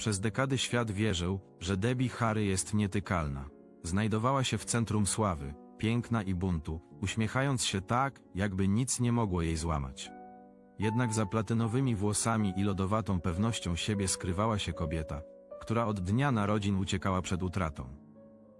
Przez dekady świat wierzył, że Debbie Harry jest nietykalna. Znajdowała się w centrum sławy, piękna i buntu, uśmiechając się tak, jakby nic nie mogło jej złamać. Jednak za platynowymi włosami i lodowatą pewnością siebie skrywała się kobieta, która od dnia narodzin uciekała przed utratą.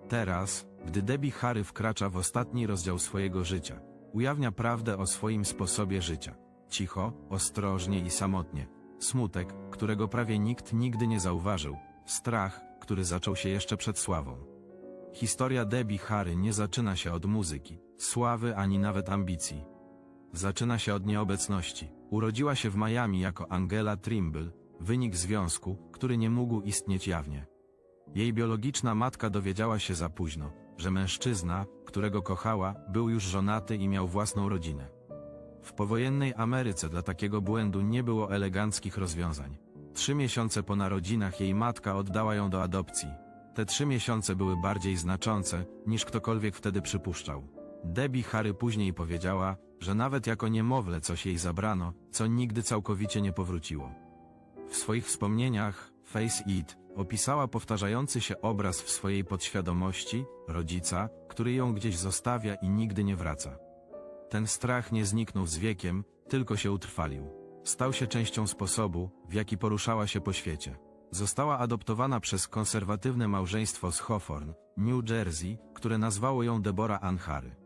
Teraz, gdy Debbie Harry wkracza w ostatni rozdział swojego życia, ujawnia prawdę o swoim sposobie życia. Cicho, ostrożnie i samotnie. Smutek, którego prawie nikt nigdy nie zauważył. Strach, który zaczął się jeszcze przed sławą. Historia Debbie Harry nie zaczyna się od muzyki, sławy ani nawet ambicji. Zaczyna się od nieobecności. Urodziła się w Miami jako Angela Trimble, wynik związku, który nie mógł istnieć jawnie. Jej biologiczna matka dowiedziała się za późno, że mężczyzna, którego kochała, był już żonaty i miał własną rodzinę. W powojennej Ameryce dla takiego błędu nie było eleganckich rozwiązań. Trzy miesiące po narodzinach jej matka oddała ją do adopcji. Te trzy miesiące były bardziej znaczące, niż ktokolwiek wtedy przypuszczał. Debbie Harry później powiedziała, że nawet jako niemowlę coś jej zabrano, co nigdy całkowicie nie powróciło. W swoich wspomnieniach Face It opisała powtarzający się obraz w swojej podświadomości rodzica, który ją gdzieś zostawia i nigdy nie wraca. Ten strach nie zniknął z wiekiem, tylko się utrwalił. Stał się częścią sposobu, w jaki poruszała się po świecie. Została adoptowana przez konserwatywne małżeństwo z Hawthorne, New Jersey, które nazwało ją Deborah Ann Harry.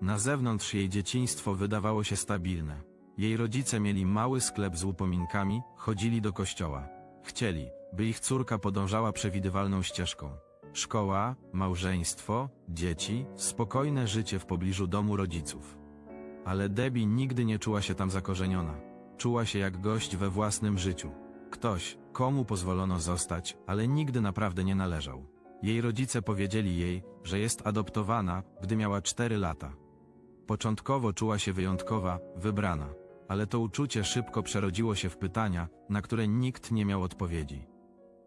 Na zewnątrz jej dzieciństwo wydawało się stabilne. Jej rodzice mieli mały sklep z upominkami, chodzili do kościoła. Chcieli, by ich córka podążała przewidywalną ścieżką. Szkoła, małżeństwo, dzieci, spokojne życie w pobliżu domu rodziców. Ale Debbie nigdy nie czuła się tam zakorzeniona. Czuła się jak gość we własnym życiu. Ktoś, komu pozwolono zostać, ale nigdy naprawdę nie należał. Jej rodzice powiedzieli jej, że jest adoptowana, gdy miała 4 lata. Początkowo czuła się wyjątkowa, wybrana, ale to uczucie szybko przerodziło się w pytania, na które nikt nie miał odpowiedzi.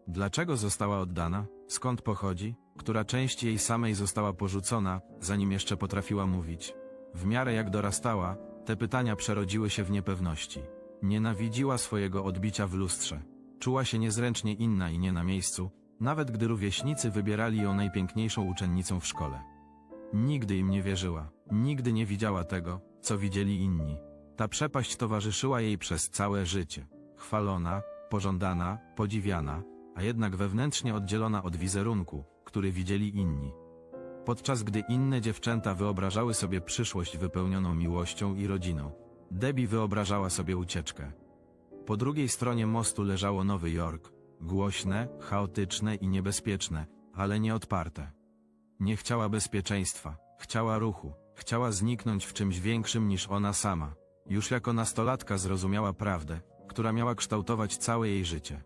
Dlaczego została oddana? Skąd pochodzi? Która część jej samej została porzucona, zanim jeszcze potrafiła mówić? W miarę jak dorastała, te pytania przerodziły się w niepewności. Nienawidziła swojego odbicia w lustrze. Czuła się niezręcznie inna i nie na miejscu, nawet gdy rówieśnicy wybierali ją najpiękniejszą uczennicą w szkole. Nigdy im nie wierzyła, nigdy nie widziała tego, co widzieli inni. Ta przepaść towarzyszyła jej przez całe życie. Chwalona, pożądana, podziwiana, a jednak wewnętrznie oddzielona od wizerunku, który widzieli inni. Podczas gdy inne dziewczęta wyobrażały sobie przyszłość wypełnioną miłością i rodziną, Debbie wyobrażała sobie ucieczkę. Po drugiej stronie mostu leżało Nowy Jork, głośne, chaotyczne i niebezpieczne, ale nie odparte. Nie chciała bezpieczeństwa, chciała ruchu, chciała zniknąć w czymś większym niż ona sama. Już jako nastolatka zrozumiała prawdę, która miała kształtować całe jej życie.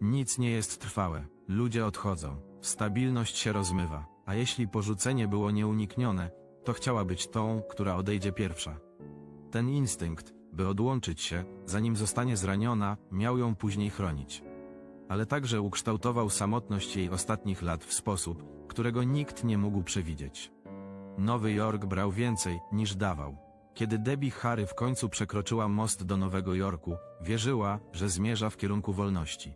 Nic nie jest trwałe, ludzie odchodzą, stabilność się rozmywa, a jeśli porzucenie było nieuniknione, to chciała być tą, która odejdzie pierwsza. Ten instynkt, by odłączyć się, zanim zostanie zraniona, miał ją później chronić. Ale także ukształtował samotność jej ostatnich lat w sposób, którego nikt nie mógł przewidzieć. Nowy Jork brał więcej, niż dawał. Kiedy Debbie Harry w końcu przekroczyła most do Nowego Jorku, wierzyła, że zmierza w kierunku wolności.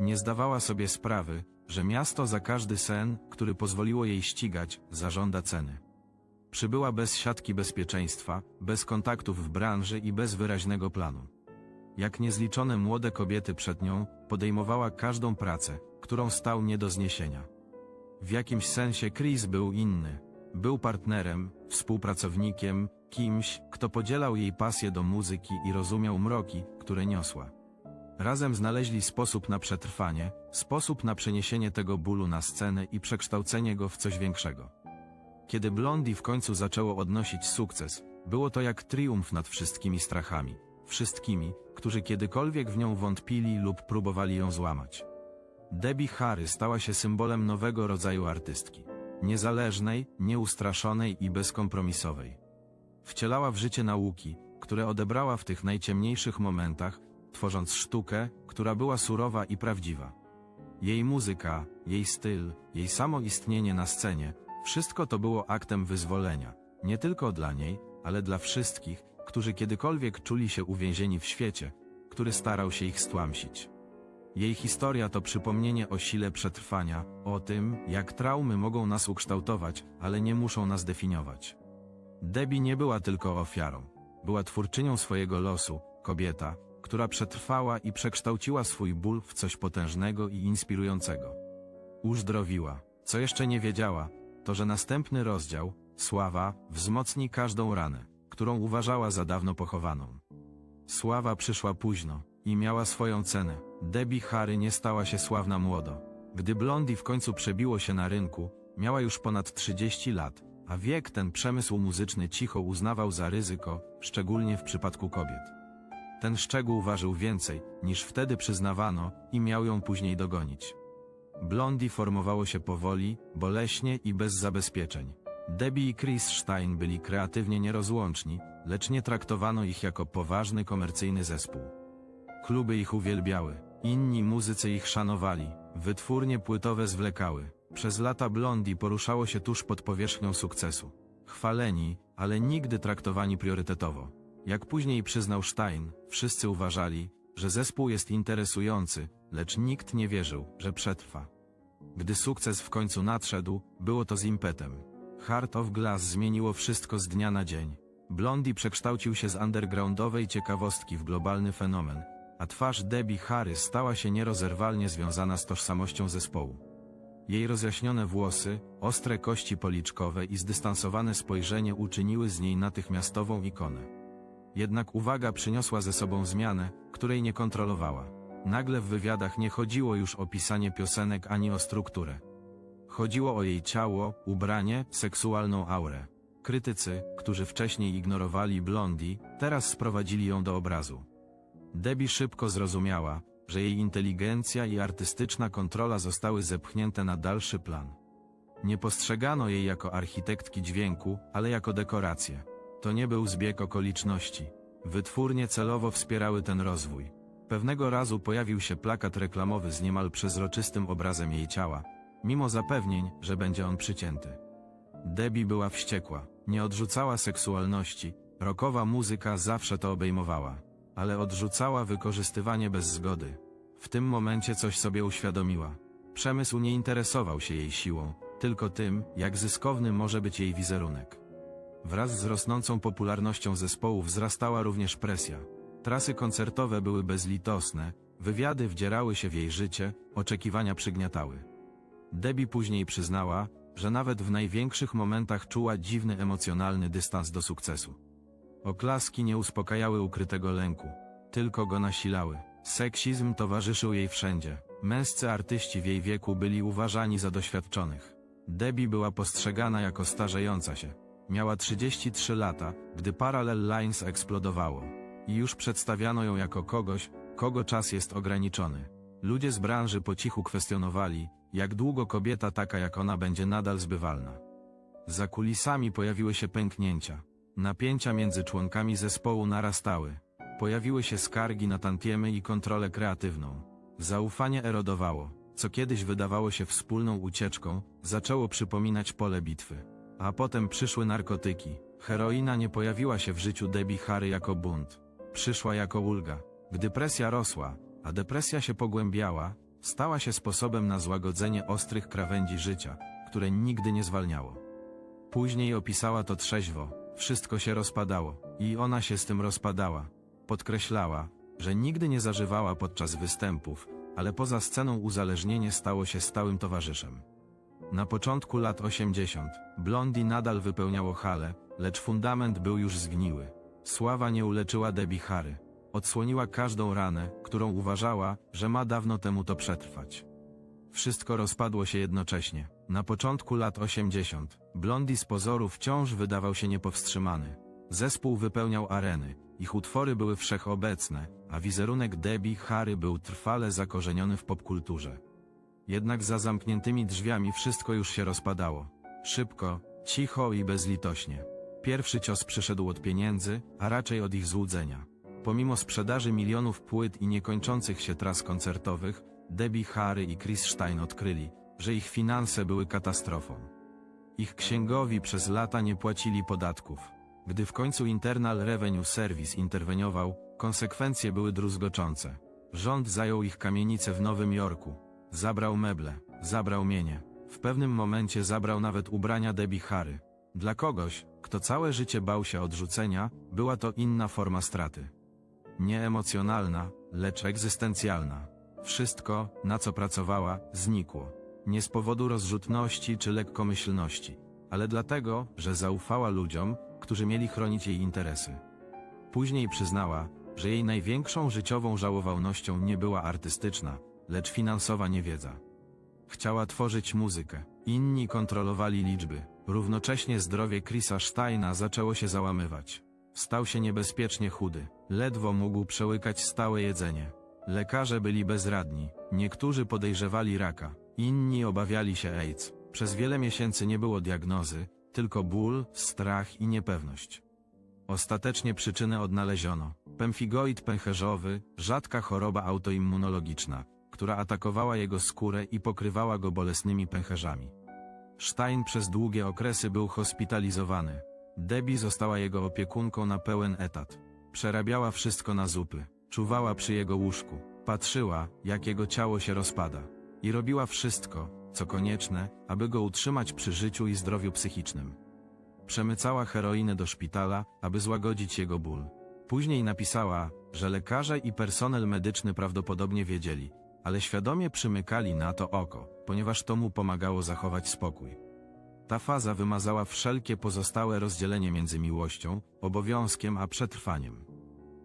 Nie zdawała sobie sprawy, że miasto za każdy sen, który pozwoliło jej ścigać, zażąda ceny. Przybyła bez siatki bezpieczeństwa, bez kontaktów w branży i bez wyraźnego planu. Jak niezliczone młode kobiety przed nią, podejmowała każdą pracę, którą stał nie do zniesienia. W jakimś sensie Chris był inny. Był partnerem, współpracownikiem, kimś, kto podzielał jej pasję do muzyki i rozumiał mroki, które niosła. Razem znaleźli sposób na przetrwanie, sposób na przeniesienie tego bólu na scenę i przekształcenie go w coś większego. Kiedy Blondie w końcu zaczęło odnosić sukces, było to jak triumf nad wszystkimi strachami, wszystkimi, którzy kiedykolwiek w nią wątpili lub próbowali ją złamać. Debbie Harry stała się symbolem nowego rodzaju artystki. Niezależnej, nieustraszonej i bezkompromisowej. Wcielała w życie nauki, które odebrała w tych najciemniejszych momentach, tworząc sztukę, która była surowa i prawdziwa. Jej muzyka, jej styl, jej samo istnienie na scenie, wszystko to było aktem wyzwolenia, nie tylko dla niej, ale dla wszystkich, którzy kiedykolwiek czuli się uwięzieni w świecie, który starał się ich stłamsić. Jej historia to przypomnienie o sile przetrwania, o tym, jak traumy mogą nas ukształtować, ale nie muszą nas definiować. Debbie nie była tylko ofiarą. Była twórczynią swojego losu, kobieta, która przetrwała i przekształciła swój ból w coś potężnego i inspirującego. Uzdrowiła. Co jeszcze nie wiedziała, to że następny rozdział, sława, wzmocni każdą ranę, którą uważała za dawno pochowaną. Sława przyszła późno i miała swoją cenę. Debbie Harry nie stała się sławna młodo. Gdy Blondie w końcu przebiło się na rynku, miała już ponad 30 lat, a wiek ten przemysł muzyczny cicho uznawał za ryzyko, szczególnie w przypadku kobiet. Ten szczegół ważył więcej, niż wtedy przyznawano i miał ją później dogonić. Blondie formowało się powoli, boleśnie i bez zabezpieczeń. Debbie i Chris Stein byli kreatywnie nierozłączni, lecz nie traktowano ich jako poważny komercyjny zespół. Kluby ich uwielbiały, inni muzycy ich szanowali, wytwórnie płytowe zwlekały. Przez lata Blondie poruszało się tuż pod powierzchnią sukcesu. Chwaleni, ale nigdy traktowani priorytetowo. Jak później przyznał Stein, wszyscy uważali, że zespół jest interesujący, lecz nikt nie wierzył, że przetrwa. Gdy sukces w końcu nadszedł, było to z impetem. Heart of Glass zmieniło wszystko z dnia na dzień. Blondie przekształcił się z undergroundowej ciekawostki w globalny fenomen, a twarz Debbie Harry stała się nierozerwalnie związana z tożsamością zespołu. Jej rozjaśnione włosy, ostre kości policzkowe i zdystansowane spojrzenie uczyniły z niej natychmiastową ikonę. Jednak uwaga przyniosła ze sobą zmianę, której nie kontrolowała. Nagle w wywiadach nie chodziło już o pisanie piosenek ani o strukturę. Chodziło o jej ciało, ubranie, seksualną aurę. Krytycy, którzy wcześniej ignorowali Blondie, teraz sprowadzili ją do obrazu. Debbie szybko zrozumiała, że jej inteligencja i artystyczna kontrola zostały zepchnięte na dalszy plan. Nie postrzegano jej jako architektki dźwięku, ale jako dekorację. To nie był zbieg okoliczności. Wytwórnie celowo wspierały ten rozwój. Pewnego razu pojawił się plakat reklamowy z niemal przezroczystym obrazem jej ciała, mimo zapewnień, że będzie on przycięty. Debbie była wściekła, nie odrzucała seksualności, rockowa muzyka zawsze to obejmowała, ale odrzucała wykorzystywanie bez zgody. W tym momencie coś sobie uświadomiła. Przemysł nie interesował się jej siłą, tylko tym, jak zyskowny może być jej wizerunek. Wraz z rosnącą popularnością zespołu wzrastała również presja. Trasy koncertowe były bezlitosne, wywiady wdzierały się w jej życie, oczekiwania przygniatały. Debbie później przyznała, że nawet w największych momentach czuła dziwny emocjonalny dystans do sukcesu. Oklaski nie uspokajały ukrytego lęku, tylko go nasilały. Seksizm towarzyszył jej wszędzie. Męscy artyści w jej wieku byli uważani za doświadczonych. Debbie była postrzegana jako starzejąca się. Miała 33 lata, gdy Parallel Lines eksplodowało. I już przedstawiano ją jako kogoś, kogo czas jest ograniczony. Ludzie z branży po cichu kwestionowali, jak długo kobieta taka jak ona będzie nadal zbywalna. Za kulisami pojawiły się pęknięcia. Napięcia między członkami zespołu narastały. Pojawiły się skargi na tantiemy i kontrolę kreatywną. Zaufanie erodowało. Co kiedyś wydawało się wspólną ucieczką, zaczęło przypominać pole bitwy. A potem przyszły narkotyki. Heroina nie pojawiła się w życiu Debbie Harry jako bunt. Przyszła jako ulga. Gdy presja rosła, a depresja się pogłębiała, stała się sposobem na złagodzenie ostrych krawędzi życia, które nigdy nie zwalniało. Później opisała to trzeźwo, wszystko się rozpadało, i ona się z tym rozpadała. Podkreślała, że nigdy nie zażywała podczas występów, ale poza sceną uzależnienie stało się stałym towarzyszem. Na początku lat 80 Blondie nadal wypełniało hale, lecz fundament był już zgniły. Sława nie uleczyła Debbie Harry. Odsłoniła każdą ranę, którą uważała, że ma dawno temu to przetrwać. Wszystko rozpadło się jednocześnie. Na początku lat 80 Blondie z pozoru wciąż wydawał się niepowstrzymany. Zespół wypełniał areny, ich utwory były wszechobecne, a wizerunek Debbie Harry był trwale zakorzeniony w popkulturze. Jednak za zamkniętymi drzwiami wszystko już się rozpadało. Szybko, cicho i bezlitośnie. Pierwszy cios przyszedł od pieniędzy, a raczej od ich złudzenia. Pomimo sprzedaży milionów płyt i niekończących się tras koncertowych, Debbie Harry i Chris Stein odkryli, że ich finanse były katastrofą. Ich księgowi przez lata nie płacili podatków. Gdy w końcu Internal Revenue Service interweniował, konsekwencje były druzgoczące. Rząd zajął ich kamienice w Nowym Jorku. Zabrał meble, zabrał mienie. W pewnym momencie zabrał nawet ubrania Debbie Harry. Dla kogoś, kto całe życie bał się odrzucenia, była to inna forma straty. Nie emocjonalna, lecz egzystencjalna. Wszystko, na co pracowała, znikło. Nie z powodu rozrzutności czy lekkomyślności, ale dlatego, że zaufała ludziom, którzy mieli chronić jej interesy. Później przyznała, że jej największą życiową żałowalnością nie była artystyczna, lecz finansowa niewiedza. Chciała tworzyć muzykę, inni kontrolowali liczby. Równocześnie zdrowie Chrisa Steina zaczęło się załamywać. Stał się niebezpiecznie chudy, ledwo mógł przełykać stałe jedzenie. Lekarze byli bezradni, niektórzy podejrzewali raka, inni obawiali się AIDS. Przez wiele miesięcy nie było diagnozy, tylko ból, strach i niepewność. Ostatecznie przyczynę odnaleziono. Pemfigoid pęcherzowy, rzadka choroba autoimmunologiczna, która atakowała jego skórę i pokrywała go bolesnymi pęcherzami. Stein przez długie okresy był hospitalizowany. Debbie została jego opiekunką na pełen etat. Przerabiała wszystko na zupy, czuwała przy jego łóżku, patrzyła, jak jego ciało się rozpada. I robiła wszystko, co konieczne, aby go utrzymać przy życiu i zdrowiu psychicznym. Przemycała heroinę do szpitala, aby złagodzić jego ból. Później napisała, że lekarze i personel medyczny prawdopodobnie wiedzieli, ale świadomie przymykali na to oko, ponieważ to mu pomagało zachować spokój. Ta faza wymazała wszelkie pozostałe rozdzielenie między miłością, obowiązkiem a przetrwaniem.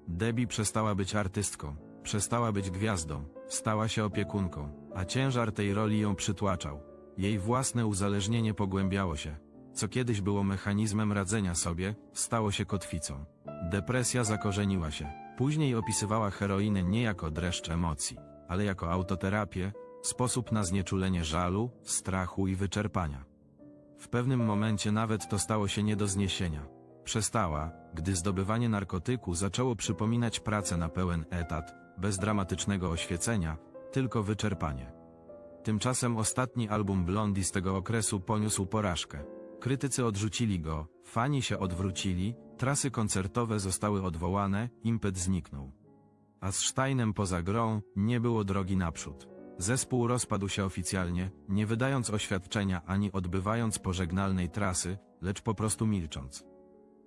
Debbie przestała być artystką, przestała być gwiazdą, stała się opiekunką, a ciężar tej roli ją przytłaczał. Jej własne uzależnienie pogłębiało się. Co kiedyś było mechanizmem radzenia sobie, stało się kotwicą. Depresja zakorzeniła się. Później opisywała heroinę nie jako dreszcz emocji, ale jako autoterapię, sposób na znieczulenie żalu, strachu i wyczerpania. W pewnym momencie nawet to stało się nie do zniesienia. Przestała, gdy zdobywanie narkotyku zaczęło przypominać pracę na pełen etat, bez dramatycznego oświecenia, tylko wyczerpanie. Tymczasem ostatni album Blondie z tego okresu poniósł porażkę. Krytycy odrzucili go, fani się odwrócili, trasy koncertowe zostały odwołane, impet zniknął. A z Steinem poza grą nie było drogi naprzód. Zespół rozpadł się oficjalnie, nie wydając oświadczenia ani odbywając pożegnalnej trasy, lecz po prostu milcząc.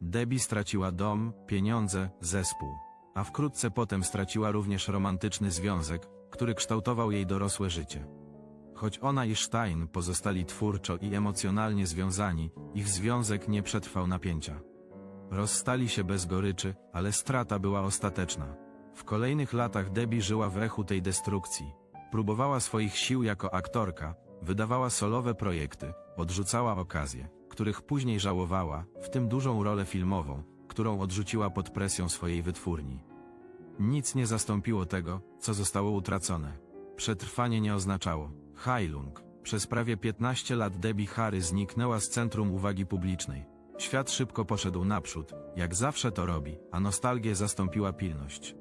Debbie straciła dom, pieniądze, zespół. A wkrótce potem straciła również romantyczny związek, który kształtował jej dorosłe życie. Choć ona i Stein pozostali twórczo i emocjonalnie związani, ich związek nie przetrwał napięcia. Rozstali się bez goryczy, ale strata była ostateczna. W kolejnych latach Debbie żyła w echu tej destrukcji. Próbowała swoich sił jako aktorka, wydawała solowe projekty, odrzucała okazje, których później żałowała, w tym dużą rolę filmową, którą odrzuciła pod presją swojej wytwórni. Nic nie zastąpiło tego, co zostało utracone. Przetrwanie nie oznaczało. Heilung. Przez prawie 15 lat Debbie Harry zniknęła z centrum uwagi publicznej. Świat szybko poszedł naprzód, jak zawsze to robi, a nostalgię zastąpiła pilność.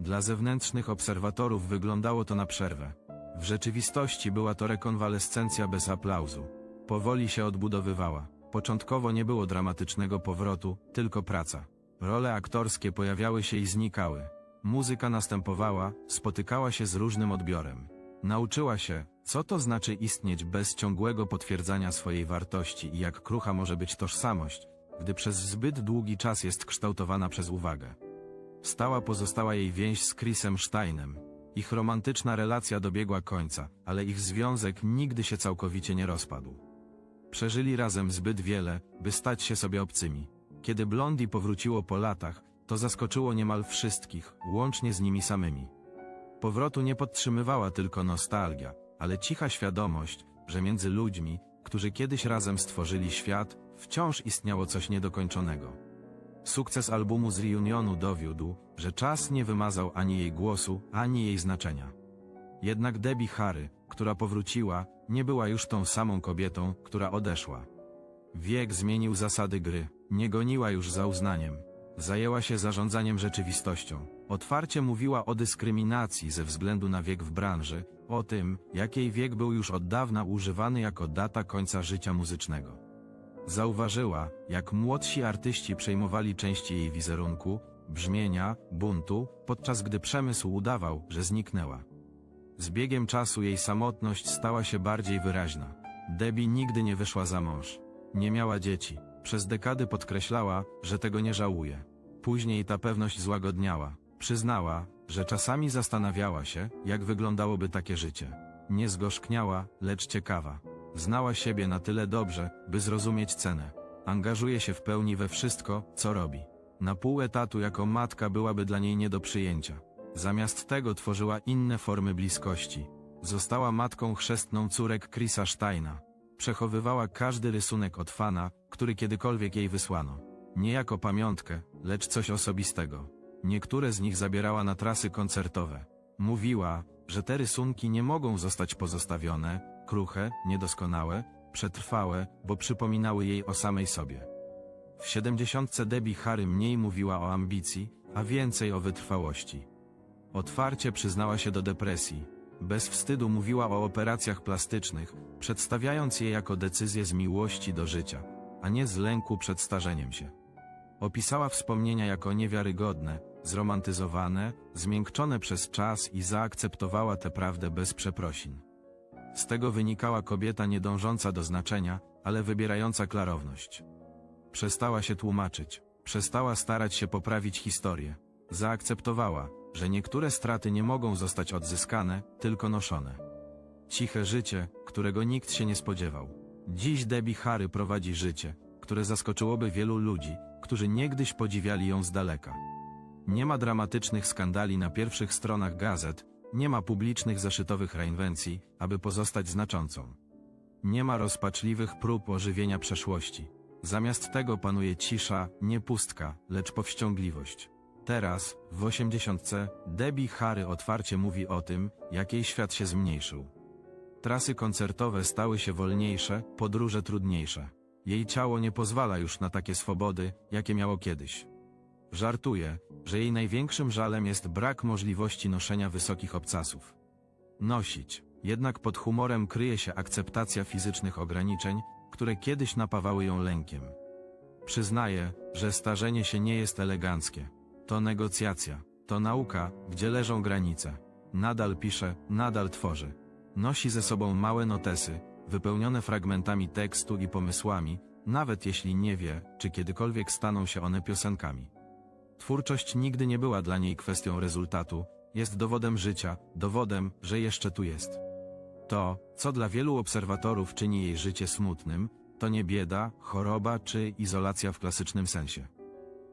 Dla zewnętrznych obserwatorów wyglądało to na przerwę. W rzeczywistości była to rekonwalescencja bez aplauzu. Powoli się odbudowywała. Początkowo nie było dramatycznego powrotu, tylko praca. Role aktorskie pojawiały się i znikały. Muzyka następowała, spotykała się z różnym odbiorem. Nauczyła się, co to znaczy istnieć bez ciągłego potwierdzania swojej wartości i jak krucha może być tożsamość, gdy przez zbyt długi czas jest kształtowana przez uwagę. Stała pozostała jej więź z Chrisem Steinem. Ich romantyczna relacja dobiegła końca, ale ich związek nigdy się całkowicie nie rozpadł. Przeżyli razem zbyt wiele, by stać się sobie obcymi. Kiedy Blondie powróciło po latach, to zaskoczyło niemal wszystkich, łącznie z nimi samymi. Powrotu nie podtrzymywała tylko nostalgia, ale cicha świadomość, że między ludźmi, którzy kiedyś razem stworzyli świat, wciąż istniało coś niedokończonego. Sukces albumu z reunionu dowiódł, że czas nie wymazał ani jej głosu, ani jej znaczenia. Jednak Debbie Harry, która powróciła, nie była już tą samą kobietą, która odeszła. Wiek zmienił zasady gry, nie goniła już za uznaniem. Zajęła się zarządzaniem rzeczywistością. Otwarcie mówiła o dyskryminacji ze względu na wiek w branży, o tym, jak jej wiek był już od dawna używany jako data końca życia muzycznego. Zauważyła, jak młodsi artyści przejmowali części jej wizerunku, brzmienia, buntu, podczas gdy przemysł udawał, że zniknęła. Z biegiem czasu jej samotność stała się bardziej wyraźna. Debbie nigdy nie wyszła za mąż. Nie miała dzieci. Przez dekady podkreślała, że tego nie żałuje. Później ta pewność złagodniała. Przyznała, że czasami zastanawiała się, jak wyglądałoby takie życie. Nie zgorzkniała, lecz ciekawa. Znała siebie na tyle dobrze, by zrozumieć cenę. Angażuje się w pełni we wszystko, co robi. Na pół etatu jako matka byłaby dla niej nie do przyjęcia. Zamiast tego tworzyła inne formy bliskości. Została matką chrzestną córek Chrisa Steina. Przechowywała każdy rysunek od fana, który kiedykolwiek jej wysłano. Nie jako pamiątkę, lecz coś osobistego. Niektóre z nich zabierała na trasy koncertowe. Mówiła, że te rysunki nie mogą zostać pozostawione, kruche, niedoskonałe, przetrwałe, bo przypominały jej o samej sobie. W siedemdziesiątce Debbie Harry mniej mówiła o ambicji, a więcej o wytrwałości. Otwarcie przyznała się do depresji. Bez wstydu mówiła o operacjach plastycznych, przedstawiając je jako decyzję z miłości do życia, a nie z lęku przed starzeniem się. Opisała wspomnienia jako niewiarygodne, zromantyzowane, zmiękczone przez czas i zaakceptowała tę prawdę bez przeprosin. Z tego wynikała kobieta nie dążąca do znaczenia, ale wybierająca klarowność. Przestała się tłumaczyć, przestała starać się poprawić historię. Zaakceptowała, że niektóre straty nie mogą zostać odzyskane, tylko noszone. Ciche życie, którego nikt się nie spodziewał. Dziś Debbie Harry prowadzi życie, które zaskoczyłoby wielu ludzi, którzy niegdyś podziwiali ją z daleka. Nie ma dramatycznych skandali na pierwszych stronach gazet, nie ma publicznych zaszytowych reinwencji, aby pozostać znaczącą. Nie ma rozpaczliwych prób ożywienia przeszłości. Zamiast tego panuje cisza, nie pustka, lecz powściągliwość. Teraz, w osiemdziesiątce, Debbie Harry otwarcie mówi o tym, jak jej świat się zmniejszył. Trasy koncertowe stały się wolniejsze, podróże trudniejsze. Jej ciało nie pozwala już na takie swobody, jakie miało kiedyś. Żartuje, że jej największym żalem jest brak możliwości noszenia wysokich obcasów. Nosić, jednak pod humorem kryje się akceptacja fizycznych ograniczeń, które kiedyś napawały ją lękiem. Przyznaje, że starzenie się nie jest eleganckie. To negocjacja, to nauka, gdzie leżą granice. Nadal pisze, nadal tworzy. Nosi ze sobą małe notesy, wypełnione fragmentami tekstu i pomysłami, nawet jeśli nie wie, czy kiedykolwiek staną się one piosenkami. Twórczość nigdy nie była dla niej kwestią rezultatu, jest dowodem życia, dowodem, że jeszcze tu jest. To, co dla wielu obserwatorów czyni jej życie smutnym, to nie bieda, choroba czy izolacja w klasycznym sensie.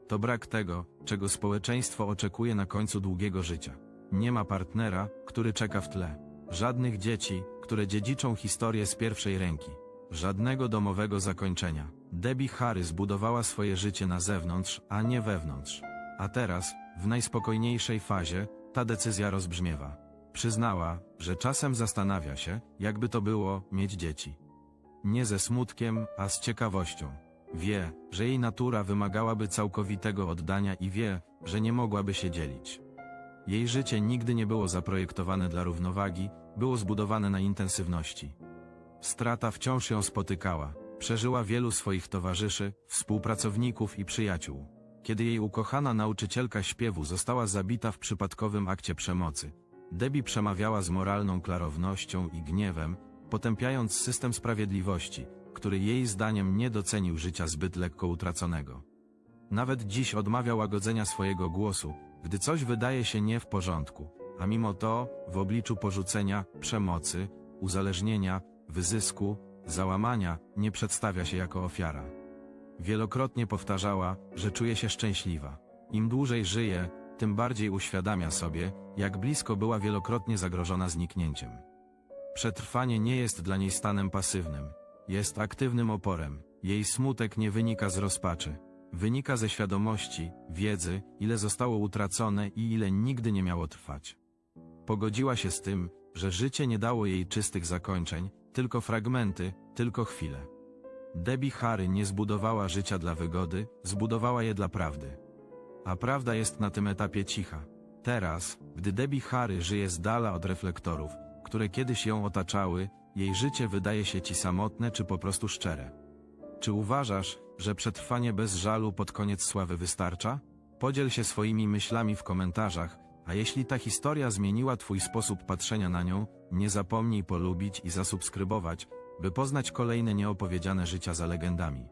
To brak tego, czego społeczeństwo oczekuje na końcu długiego życia. Nie ma partnera, który czeka w tle. Żadnych dzieci, które dziedziczą historię z pierwszej ręki. Żadnego domowego zakończenia. Debbie Harry zbudowała swoje życie na zewnątrz, a nie wewnątrz. A teraz, w najspokojniejszej fazie, ta decyzja rozbrzmiewa. Przyznała, że czasem zastanawia się, jakby to było mieć dzieci. Nie ze smutkiem, a z ciekawością. Wie, że jej natura wymagałaby całkowitego oddania i wie, że nie mogłaby się dzielić. Jej życie nigdy nie było zaprojektowane dla równowagi, było zbudowane na intensywności. Strata wciąż ją spotykała, przeżyła wielu swoich towarzyszy, współpracowników i przyjaciół. Kiedy jej ukochana nauczycielka śpiewu została zabita w przypadkowym akcie przemocy, Debbie przemawiała z moralną klarownością i gniewem, potępiając system sprawiedliwości, który jej zdaniem nie docenił życia zbyt lekko utraconego. Nawet dziś odmawia łagodzenia swojego głosu, gdy coś wydaje się nie w porządku, a mimo to, w obliczu porzucenia, przemocy, uzależnienia, wyzysku, załamania, nie przedstawia się jako ofiara. Wielokrotnie powtarzała, że czuje się szczęśliwa. Im dłużej żyje, tym bardziej uświadamia sobie, jak blisko była wielokrotnie zagrożona zniknięciem. Przetrwanie nie jest dla niej stanem pasywnym. Jest aktywnym oporem. Jej smutek nie wynika z rozpaczy. Wynika ze świadomości, wiedzy, ile zostało utracone i ile nigdy nie miało trwać. Pogodziła się z tym, że życie nie dało jej czystych zakończeń, tylko fragmenty, tylko chwile. Debbie Harry nie zbudowała życia dla wygody, zbudowała je dla prawdy. A prawda jest na tym etapie cicha. Teraz, gdy Debbie Harry żyje z dala od reflektorów, które kiedyś ją otaczały, jej życie wydaje się ci samotne czy po prostu szczere. Czy uważasz, że przetrwanie bez żalu pod koniec sławy wystarcza? Podziel się swoimi myślami w komentarzach, a jeśli ta historia zmieniła Twój sposób patrzenia na nią, nie zapomnij polubić i zasubskrybować, by poznać kolejne nieopowiedziane życia za legendami.